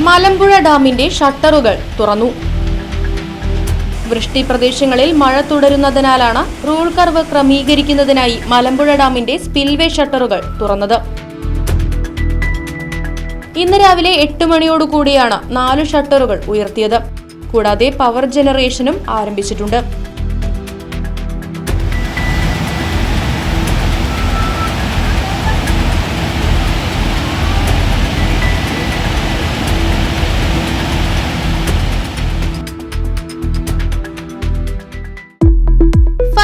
Malampuzha ഡാമിന്റെ ഷട്ടറുകൾ തുറന്നു. വൃഷ്ടി പ്രദേശങ്ങളിൽ മഴ തുടരുന്നതിനാലാണ് റൂൾ കർവ് ക്രമീകരിക്കുന്നതിനായി മലമ്പുഴ ഡാമിന്റെ സ്പിൽവേ ഷട്ടറുകൾ തുറന്നത്. ഇന്ന് രാവിലെ എട്ട് മണിയോടുകൂടിയാണ് നാല് ഷട്ടറുകൾ ഉയർത്തിയത്. കൂടാതെ പവർ ജനറേഷനും ആരംഭിച്ചിട്ടുണ്ട്.